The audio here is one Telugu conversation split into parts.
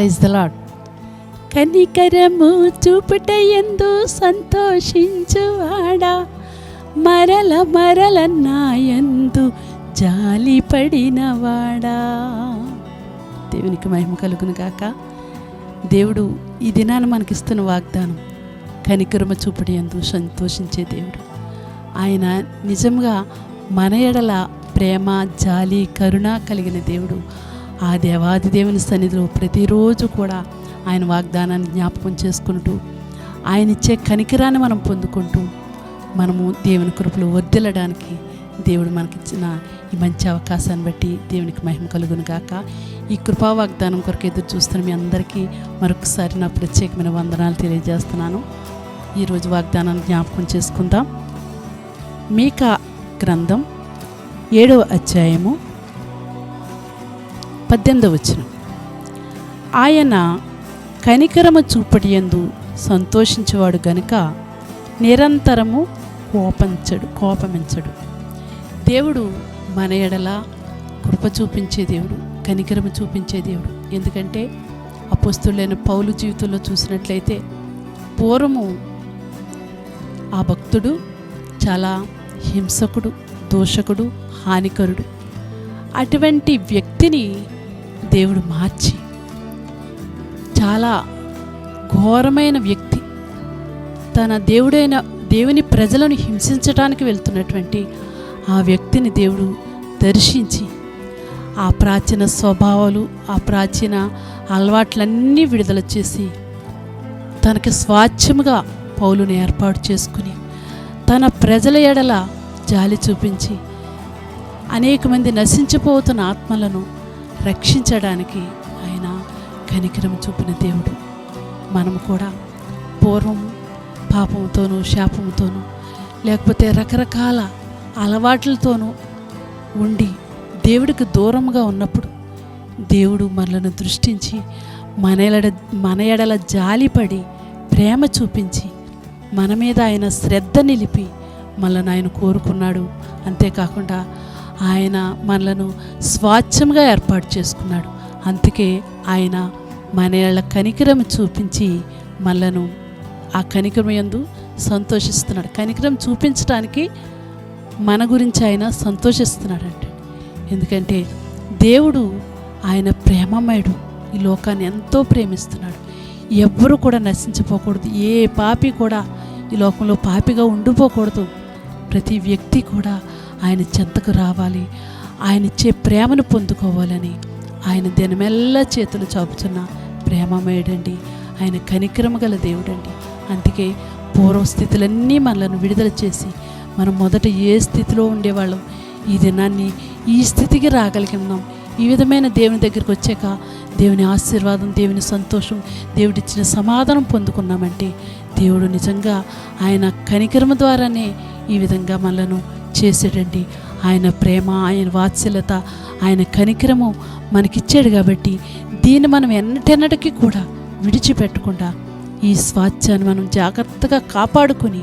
ప్రైజ్ ద లాడ్ కనికరము చూపుట ఎందు సంతోషించువాడా? మరల మరల నాయందు జాలి పడినవాడా దేవునికి మహిమ కలుగును గాక. దేవుడు ఈ దినాన్ని మనకిస్తున్న వాగ్దానం కనికరమ చూపుడు ఎందు సంతోషించే దేవుడు. ఆయన నిజంగా మన ఎడల ప్రేమ జాలి కరుణ కలిగిన దేవుడు. ఆ దేవాది దేవుని సన్నిధిలో ప్రతిరోజు కూడా ఆయన వాగ్దానాన్ని జ్ఞాపకం చేసుకుంటూ ఆయన ఇచ్చే కనికిరాన్ని మనం పొందుకుంటూ మనము దేవుని కృపలో వర్దిల్లడానికి దేవుడు మనకిచ్చిన ఈ మంచి అవకాశాన్ని బట్టి దేవునికి మహిమ కలుగును గాక. ఈ కృపా వాగ్దానం కొరకు ఎదురు చూస్తున్న మీ అందరికీ మరొకసారి నా ప్రత్యేకమైన వందనాలు తెలియజేస్తున్నాను. ఈరోజు వాగ్దానాన్ని జ్ఞాపకం చేసుకుందాం. మీకా గ్రంథం ఏడవ అధ్యాయము పద్దెనిమిదవ వచ్చిన ఆయన కనికరము చూపటియందు సంతోషించేవాడు గనుక నిరంతరము కోపించడు కోపమించడు. దేవుడు మన ఎడల కృప చూపించే దేవుడు కనికరము చూపించే దేవుడు. ఎందుకంటే అపోస్తులైన పౌలు జీవితంలో చూసినట్లయితే పూర్వము ఆ భక్తుడు చాలా హింసకుడు దోషకుడు హానికరుడు. అటువంటి వ్యక్తిని దేవుడు మార్చి. చాలా ఘోరమైన వ్యక్తి. తన దేవుడైన దేవుని ప్రజలను హింసించడానికి వెళ్తున్నటువంటి ఆ వ్యక్తిని దేవుడు దర్శించి ఆ ప్రాచీన స్వభావాలు ఆ ప్రాచీన అలవాట్లన్నీ విడుదల చేసి తనకి స్వాచ్ఛముగా పౌలుని ఏర్పాటు చేసుకుని తన ప్రజల ఎడల జాలి చూపించి అనేక మంది నశించిపోతున్న ఆత్మలను రక్షించడానికి ఆయన కనికరం చూపిన దేవుడు. మనం కూడా పూర్వం పాపంతోనూ శాపంతోనూ లేకపోతే రకరకాల అలవాట్లతోనూ ఉండి దేవుడికి దూరంగా ఉన్నప్పుడు దేవుడు మనలను దృష్టించి మన ఎడ మన ఎడల జాలిపడి ప్రేమ చూపించి మన మీద ఆయన శ్రద్ధ నిలిపి మనల్ని ఆయన కోరుకున్నాడు. అంతేకాకుండా ఆయన మనలను స్వాచ్ఛంగా ఏర్పాటు చేసుకున్నాడు. అందుకే ఆయన మన కనికరం చూపించి మనలను ఆ కనికరం ఎందు సంతోషిస్తున్నాడు. కనికరం చూపించడానికి మన గురించి ఆయన సంతోషిస్తున్నాడంట. ఎందుకంటే దేవుడు ఆయన ప్రేమమయుడు. ఈ లోకాన్ని ఎంతో ప్రేమిస్తున్నాడు. ఎవ్వరు కూడా నశించిపోకూడదు. ఏ పాపి కూడా ఈ లోకంలో పాపిగా ఉండిపోకూడదు. ప్రతి వ్యక్తి కూడా ఆయన చెంతకు రావాలి. ఆయన ఇచ్చే ప్రేమను పొందుకోవాలని ఆయన దినమెల్లా చేతులు చాపుతున్న ప్రేమమయుడండి. ఆయన కనికరమ గల దేవుడండి. అందుకే పూర్వ స్థితులన్నీ మనలను విడుదల చేసి మనం మొదట ఏ స్థితిలో ఉండేవాళ్ళం? ఈ దినాన్ని ఈ స్థితికి రాగలిగినాం. ఈ విధమైన దేవుని దగ్గరికి వచ్చాక దేవుని ఆశీర్వాదం దేవుని సంతోషం దేవుడిచ్చిన సమాధానం పొందుకున్నామంటే దేవుడు నిజంగా ఆయన కనికరమ ద్వారానే ఈ విధంగా మనలను చేసాడండి ఆయన ప్రేమ ఆయన వాత్సల్యత ఆయన కనికరము మనకిచ్చాడు కాబట్టి దీన్ని మనం ఎన్నటెన్నటికీ కూడా విడిచిపెట్టకుండా ఈ స్వాచ్ఛాన్ని మనం జాగ్రత్తగా కాపాడుకొని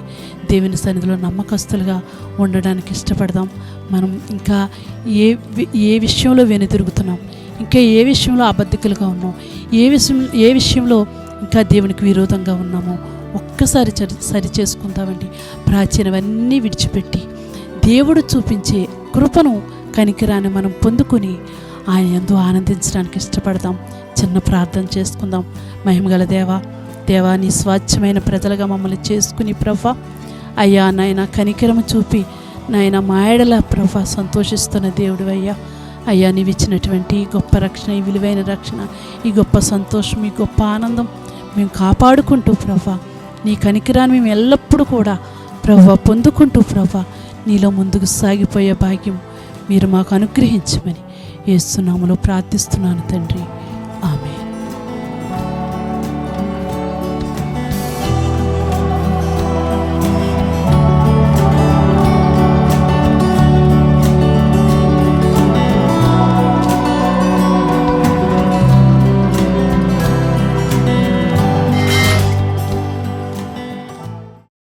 దేవుని సన్నిధిలో నమ్మకస్తులుగా ఉండడానికి ఇష్టపడదాం. మనం ఇంకా ఏ ఏ విషయంలో వెనుతిరుగుతున్నాం ఇంకా ఏ విషయంలో అబద్ధికలుగా ఉన్నాం ఏ విషయం ఏ విషయంలో ఇంకా దేవునికి విరోధంగా ఉన్నామో ఒక్కసారి చరి సరి చేసుకుందామండి ప్రాచీనవన్నీ విడిచిపెట్టి దేవుడు చూపించే కృపను కనికిరాన్ని మనం పొందుకొని ఆయన ఎంతో ఆనందించడానికి ఇష్టపడదాం. చిన్న ప్రార్థన చేసుకుందాం. మహిమగల దేవా దేవా నీ స్వాచ్ఛమైన ప్రజలుగా మమ్మల్ని చేసుకుని ప్రభా అయ్యా నాయన కనికరము చూపి నాయన మాయడల ప్రభా సంతోషిస్తున్న దేవుడు అయ్యా. అయ్యా నీవి ఇచ్చినటువంటి ఈ గొప్ప రక్షణ ఈ విలువైన రక్షణ ఈ గొప్ప సంతోషం ఈ గొప్ప ఆనందం మేము కాపాడుకుంటూ ప్రభా నీ కనికిరాన్ని మేము ఎల్లప్పుడూ కూడా ప్రభా పొందుకుంటూ ప్రభా నీలో ముందుకు సాగిపోయే భాగ్యం మీరు మాకు అనుగ్రహించమని ఏస్తున్నాములో ప్రార్థిస్తున్నాను తండ్రి.